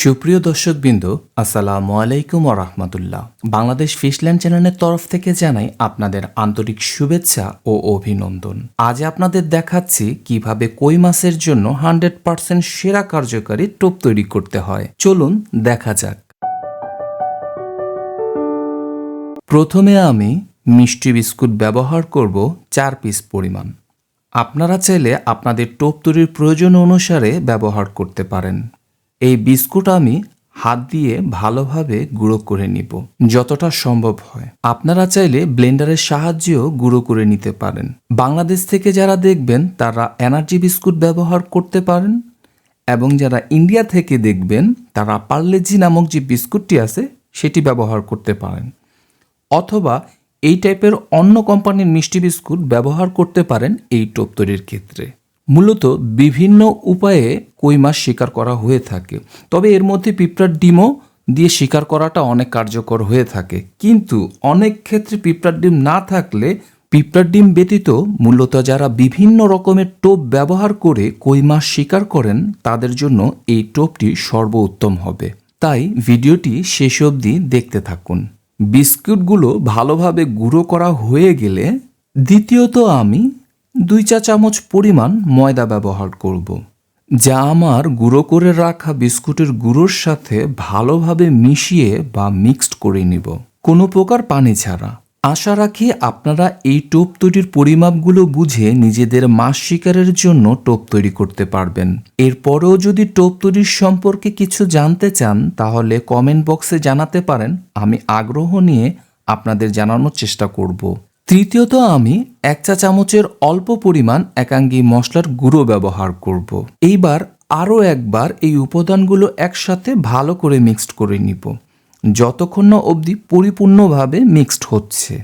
সুপ্রিয় দর্শকবৃন্দ, আসসালামু আলাইকুম রহমতুল্লাহ। বাংলাদেশ ফিশল্যান্ড চ্যানেলের তরফ থেকে জানাই আপনাদের আন্তরিক শুভেচ্ছা ও অভিনন্দন। আজ আপনাদের দেখাচ্ছি কীভাবে কই মাছের জন্য হান্ড্রেড পার্সেন্ট সেরা কার্যকারী টোপ তৈরি করতে হয়। চলুন দেখা যাক। প্রথমে আমি মিষ্টি বিস্কুট ব্যবহার করব চার পিস পরিমাণ। আপনারা চাইলে আপনাদের টোপ তৈরির প্রয়োজন অনুসারে ব্যবহার করতে পারেন। এই বিস্কুট আমি হাত দিয়ে ভালোভাবে গুঁড়ো করে নিব, যতটা সম্ভব হয়। আপনারা চাইলে ব্লেন্ডারের সাহায্যেও গুঁড়ো করে নিতে পারেন। বাংলাদেশ থেকে যারা দেখবেন, তারা এনার্জি বিস্কুট ব্যবহার করতে পারেন এবং যারা ইন্ডিয়া থেকে দেখবেন, তারা পার্লেজি নামক যে বিস্কুটটি আছে, সেটি ব্যবহার করতে পারেন। অথবা এই টাইপের অন্য কোম্পানির মিষ্টি বিস্কুট ব্যবহার করতে পারেন এই টোপ তৈরির ক্ষেত্রে। মূলত বিভিন্ন উপায়ে কই মাছ শিকার করা হয়ে থাকে। তবে এর মধ্যে পিঁপড়ার ডিমও দিয়ে শিকার করাটা অনেক কার্যকর হয়ে থাকে। কিন্তু অনেক ক্ষেত্রে পিঁপড়ার ডিম না থাকলে পিঁপড়ার ডিম ব্যতীত মূলত যারা বিভিন্ন রকমের টোপ ব্যবহার করে কই মাছ শিকার করেন, তাদের জন্য এই টোপটি সর্বোত্তম হবে। তাই ভিডিওটি শেষ অবধি দেখতে থাকুন। বিস্কুটগুলো ভালোভাবে গুঁড়ো করা হয়ে গেলে দ্বিতীয়ত আমি দুই চা চামচ পরিমাণ ময়দা ব্যবহার করব। যা আমার গুঁড়ো করে রাখা বিস্কুটের গুঁড়োর সাথে ভালোভাবে মিশিয়ে বা মিক্সড করে নিব। কোনো প্রকার পানি ছাড়া। আশা রাখি আপনারা এই টোপ তৈরির পরিমাপগুলো বুঝে নিজেদের মাছ শিকারের জন্য টোপ তৈরি করতে পারবেন। এরপরেও যদি টোপ তৈরির সম্পর্কে কিছু জানতে চান, তাহলে কমেন্ট বক্সে জানাতে পারেন, আমি আগ্রহ নিয়ে আপনাদের জানানোর চেষ্টা করব। তৃতীয়ত আমি এক চা চামচের অল্প পরিমাণ একাঙ্গি মশলার গুঁড়ো ব্যবহার করব। এইবার আরও একবার এই উপাদানগুলো একসাথে ভালো করে মিক্সড করে নিব। যতক্ষণ না অবধি পরিপূর্ণভাবে মিক্সড হচ্ছে।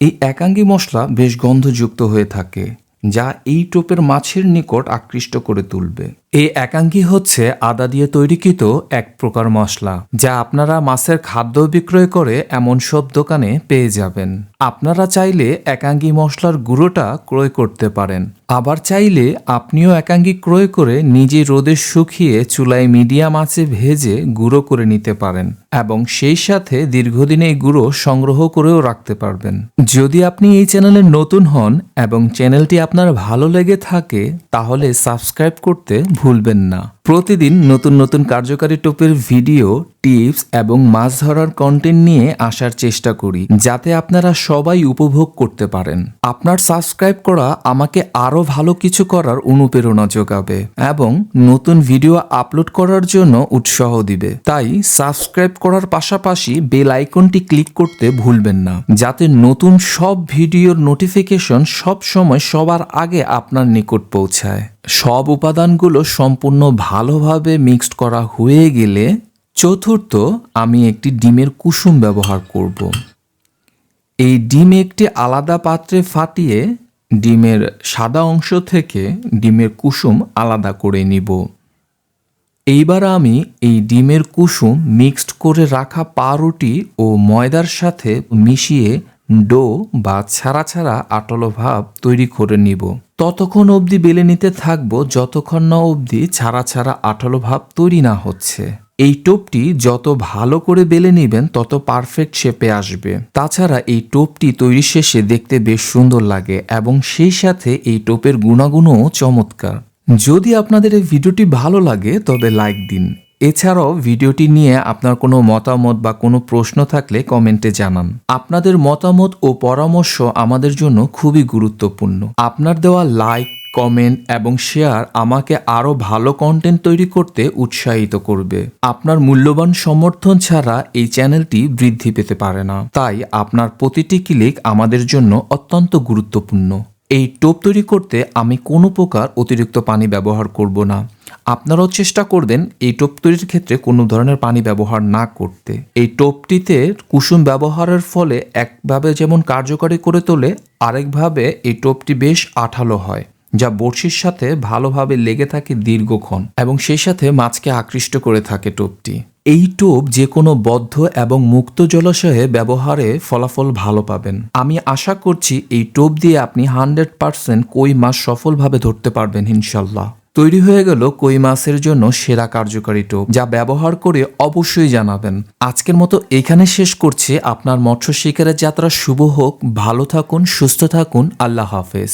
এই একাঙ্গি মশলা বেশ গন্ধযুক্ত হয়ে থাকে। যা এই টোপের মাছের নিকট আকৃষ্ট করে তুলবে। এই একাঙ্গি হচ্ছে আদা দিয়ে তৈরিকৃত এক প্রকার মশলা, যা আপনারা মাছের খাদ্য বিক্রয় করে এমন সব দোকানে পেয়ে যাবেন। আপনারা চাইলে একাঙ্গি মশলার গুঁড়োটা ক্রয় করতে পারেন। আবার চাইলে আপনিও একাঙ্গি ক্রয় করে নিজে রোদে শুকিয়ে চুলায় মিডিয়াম আঁচে ভেজে গুঁড়ো করে নিতে পারেন। এবং সেই সাথে দীর্ঘদিন এই গুঁড়ো সংগ্রহ করেও রাখতে পারবেন। যদি আপনি এই চ্যানেলে নতুন হন এবং চ্যানেলটি আপনার ভালো লেগে থাকে, তাহলে সাবস্ক্রাইব করতে ভুলবেন না। প্রতিদিন নতুন নতুন কার্যকারী টোপের ভিডিও, টিপস এবং মাছ ধরার কন্টেন্ট নিয়ে আসার চেষ্টা করি, যাতে আপনারা সবাই উপভোগ করতে পারেন। আপনার সাবস্ক্রাইব করা আমাকে আরও ভালো কিছু করার অনুপ্রেরণা যোগাবে এবং নতুন ভিডিও আপলোড করার জন্য উৎসাহ দিবে। তাই সাবস্ক্রাইব করার পাশাপাশি বেল আইকনটি ক্লিক করতে ভুলবেন না, যাতে নতুন সব ভিডিওর নোটিফিকেশন সব সময় সবার আগে আপনার নিকট পৌঁছায়। সব উপাদানগুলো সম্পূর্ণ ভালোভাবে মিক্সড করা হয়ে গেলে চতুর্থ, আমি একটি ডিমের কুসুম ব্যবহার করব। এই ডিম একটি আলাদা পাত্রে ফাটিয়ে ডিমের সাদা অংশ থেকে ডিমের কুসুম আলাদা করে নিব। এইবার আমি এই ডিমের কুসুম মিক্সড করে রাখা পাউরুটি ও ময়দার সাথে মিশিয়ে ডো বা ছাড়া ছাড়া আটলো ভাব তৈরি করে নিব। ততক্ষণ অবধি বেলে নিতে থাকব, যতক্ষণ না অবধি ছাড়া ছাড়া আঠালো ভাব তৈরি না হচ্ছে। এই টোপটি যত ভালো করে বেলে নেবেন, তত পারফেক্ট শেপে আসবে। তাছাড়া এই টোপটি তৈরি শেষে দেখতে বেশ সুন্দর লাগে এবং সেই সাথে এই টোপের গুণাগুণও চমৎকার। যদি আপনাদের এই ভিডিওটি ভালো লাগে, তবে লাইক দিন। এছাড়াও ভিডিওটি নিয়ে আপনার কোনো মতামত বা কোনো প্রশ্ন থাকলে কমেন্টে জানান। আপনাদের মতামত ও পরামর্শ আমাদের জন্য খুবই গুরুত্বপূর্ণ। আপনার দেওয়া লাইক, কমেন্ট এবং শেয়ার আমাকে আরও ভালো কন্টেন্ট তৈরি করতে উৎসাহিত করবে। আপনার মূল্যবান সমর্থন ছাড়া এই চ্যানেলটি বৃদ্ধি পেতে পারে না। তাই আপনার প্রতিটি ক্লিক আমাদের জন্য অত্যন্ত গুরুত্বপূর্ণ। এই টোপ তৈরি করতে আমি কোনো প্রকার অতিরিক্ত পানি ব্যবহার করব না। আপনারাও চেষ্টা করবেন এই টোপ তৈরির ক্ষেত্রে কোনো ধরনের পানি ব্যবহার না করতে। এই টোপটিতে কুসুম ব্যবহারের ফলে একভাবে যেমন কার্যকরী করে তোলে, আরেকভাবে এই টোপটি বেশ আঠালো হয়, যা বড়শির সাথে ভালোভাবে লেগে থাকে দীর্ঘক্ষণ এবং সেই সাথে মাছকে আকৃষ্ট করে থাকে টোপটি। এই টোপ যে কোনো বদ্ধ এবং মুক্ত জলাশয়ে ব্যবহারে ফলাফল ভালো পাবেন। আমি আশা করছি এই টোপ দিয়ে আপনি হান্ড্রেড পার্সেন্ট কই মাছ সফলভাবে ধরতে পারবেন ইনশাল্লাহ। তৈরি হয়ে গেল কই মাছের জন্য সেরা কার্যকারী টোপ, যা ব্যবহার করে অবশ্যই জানাবেন। আজকের মতো এখানে শেষ করছি। আপনার মৎস্য শিকারের যাত্রা শুভ হোক। ভালো থাকুন, সুস্থ থাকুন। আল্লাহ হাফেজ।